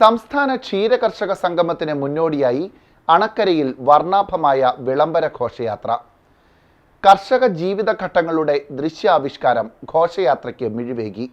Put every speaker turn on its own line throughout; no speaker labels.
സംസ്ഥാന ക്ഷീര കർഷക സംഗമത്തിന് മുന്നോടിയായി അണക്കരയിൽ വർണാഭമായ വിളംബര ഘോഷയാത്ര. കർഷക ജീവിത ഘട്ടങ്ങളുടെ ദൃശ്യാവിഷ്കാരം ഘോഷയാത്രയ്ക്ക് മിഴിവേകി.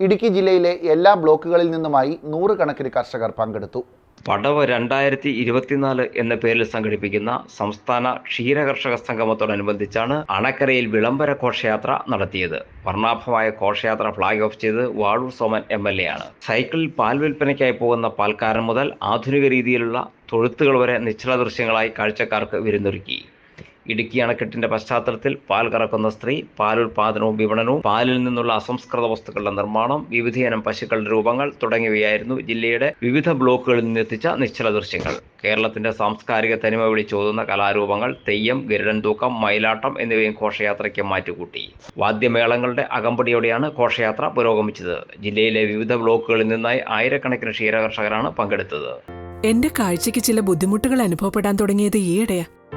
ഇടുക്കി ജില്ലയിലെ എല്ലാ ബ്ലോക്കുകളിൽ നിന്നുമായി നൂറുകണക്കിന് കർഷകർ പങ്കെടുത്തു.
പടവ് രണ്ടായിരത്തി ഇരുപത്തിനാല് എന്ന പേരിൽ സംഘടിപ്പിക്കുന്ന സംസ്ഥാന ക്ഷീരകർഷക സംഗമത്തോടനുബന്ധിച്ചാണ് അണക്കരയിൽ വിളംബര ഘോഷയാത്ര നടത്തിയത്. വർണാഭമായ ഘോഷയാത്ര ഫ്ളാഗ് ഓഫ് ചെയ്ത് Vazhoor Soman M L A ആണ്. സൈക്കിളിൽ പാൽ വിൽപ്പനയ്ക്കായി പോകുന്ന പാൽക്കാരൻ മുതൽ ആധുനിക രീതിയിലുള്ള തൊഴുത്തുകൾ വരെ നിശ്ചല ദൃശ്യങ്ങളായി കാഴ്ചക്കാർക്ക് വിരുന്നൊരുക്കി. ഇടുക്കി അണക്കെട്ടിന്റെ പശ്ചാത്തലത്തിൽ പാൽ കറക്കുന്ന സ്ത്രീ പാൽ പാലുൽപാദനവും വിപണനവും പാലിൽ നിന്നുള്ള അസംസ്കൃത വസ്തുക്കളുടെ നിർമ്മാണം വിവിധയിനം പശുക്കളുടെ രൂപങ്ങൾ തുടങ്ങിയവയായിരുന്നു ജില്ലയുടെ വിവിധ ബ്ലോക്കുകളിൽ നിന്നെത്തിച്ച നിശ്ചല ദൃശ്യങ്ങൾ. കേരളത്തിന്റെ സാംസ്കാരിക തനിമ വിളിച്ചോതുന്ന കലാരൂപങ്ങൾ തെയ്യം ഗരുഡൻ തൂക്കം മയിലാട്ടം എന്നിവയും ഘോഷയാത്രയ്ക്ക് മാറ്റുകൂട്ടി. വാദ്യമേളങ്ങളുടെ അകമ്പടിയോടെയാണ് ഘോഷയാത്ര പുരോഗമിച്ചത്. ജില്ലയിലെ വിവിധ ബ്ലോക്കുകളിൽ നിന്നായി ആയിരക്കണക്കിന് ക്ഷീരകർഷകരാണ് പങ്കെടുത്തത്.
എന്റെ കാഴ്ചയ്ക്ക് ചില ബുദ്ധിമുട്ടുകൾ അനുഭവപ്പെടാൻ തുടങ്ങിയത് ഈയിടെയാ.